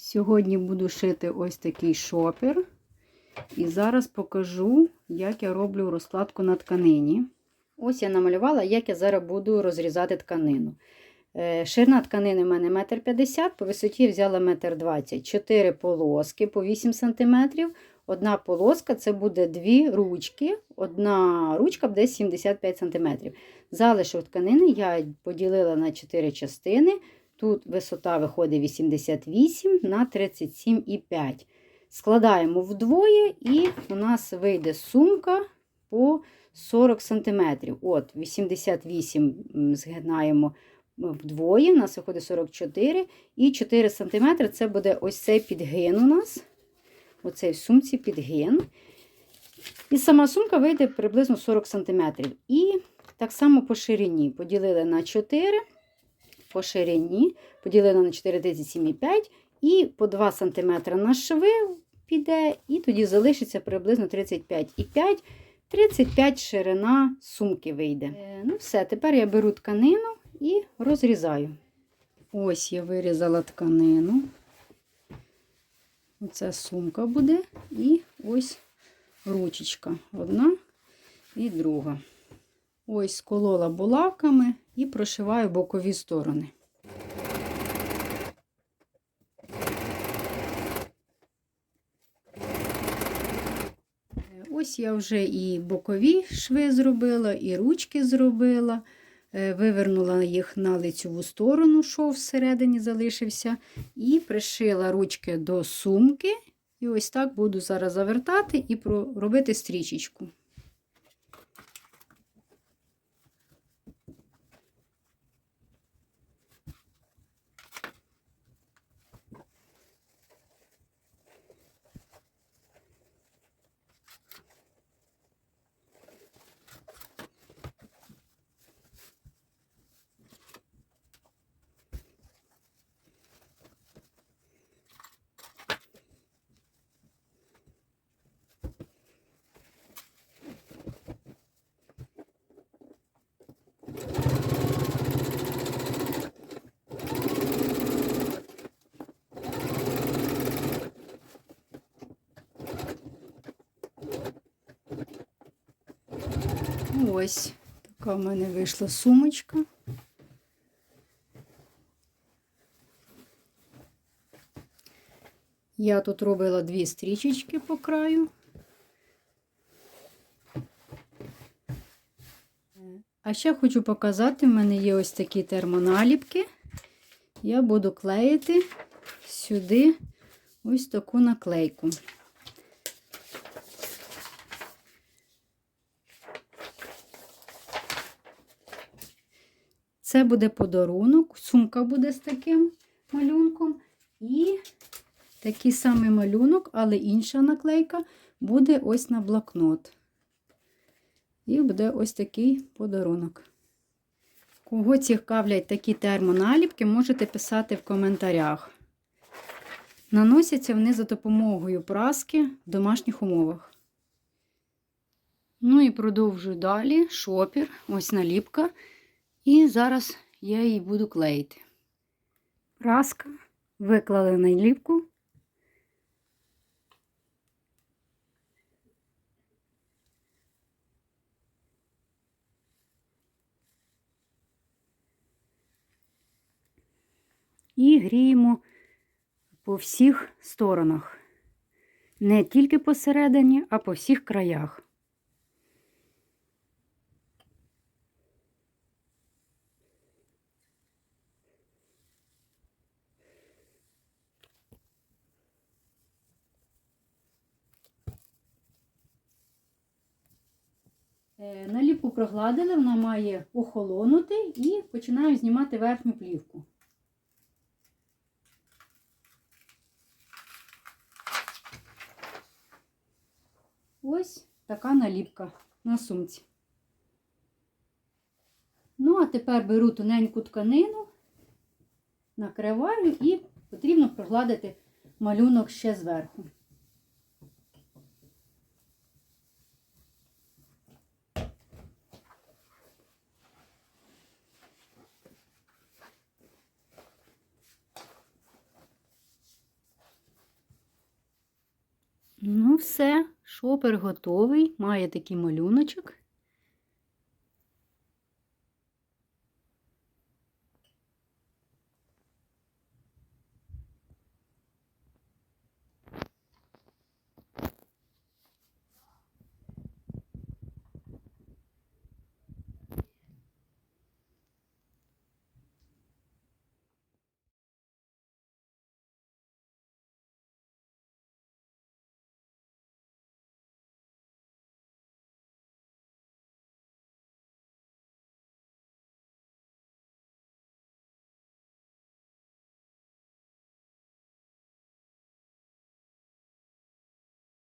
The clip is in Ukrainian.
Сьогодні буду шити ось такий шопер. І зараз покажу, як я роблю розкладку на тканині. Ось я намалювала, як я зараз буду розрізати тканину. Е, Ширина тканини в мене 1,50 м, по висоті я взяла 1,20 м. 4 полоски по 8 см. Одна полоска це буде дві ручки. Одна ручка буде 75 см. Залишок тканини я поділила на 4 частини. Тут висота виходить 88 на 37,5. Складаємо вдвоє, і у нас вийде сумка по 40 см. От, 88 згинаємо вдвоє, у нас виходить 44 і 4 см це буде ось цей підгин у нас. Оцей в сумці підгин. І сама сумка вийде приблизно 40 см. І так само по ширині поділили на 4 по ширині, поділили на 4,37,5 і по 2 см на шви піде, і тоді залишиться приблизно 35,5 35 ширина сумки вийде. Е, ну все, тепер я беру тканину і розрізаю. Ось я вирізала тканину. Оце сумка буде, і ось ручечка. Одна і друга. Ось сколола булавками і прошиваю бокові сторони. Ось я вже і бокові шви зробила, і ручки зробила. Е, Вивернула їх на лицеву сторону, шов всередині залишився, і пришила ручки до сумки. І ось так буду зараз завертати і робити стрічечку. Ось така в мене вийшла сумочка. Я тут робила дві стрічечки по краю. А ще хочу показати, в мене є ось такі термоналіпки. Я буду клеїти сюди ось таку наклейку. Це буде подарунок, сумка буде з таким малюнком. І такий самий малюнок, але інша наклейка буде ось на блокнот. І буде ось такий подарунок. Кого цікавлять такі термоналіпки, можете писати в коментарях. Наносяться вони за допомогою праски в домашніх умовах. Ну і продовжую далі шопір, ось наліпка. І зараз я її буду клеїти. Праска, виклали наліпку. І гріємо по всіх сторонах. Не тільки посередині, а по всіх краях. Наліпку прогладили, вона має охолонути і починаю знімати верхню плівку. Ось така наліпка на сумці. Ну, а тепер беру тоненьку тканину, накриваю і потрібно прогладити малюнок ще зверху. Все, шопер готовий, має такий малюночок.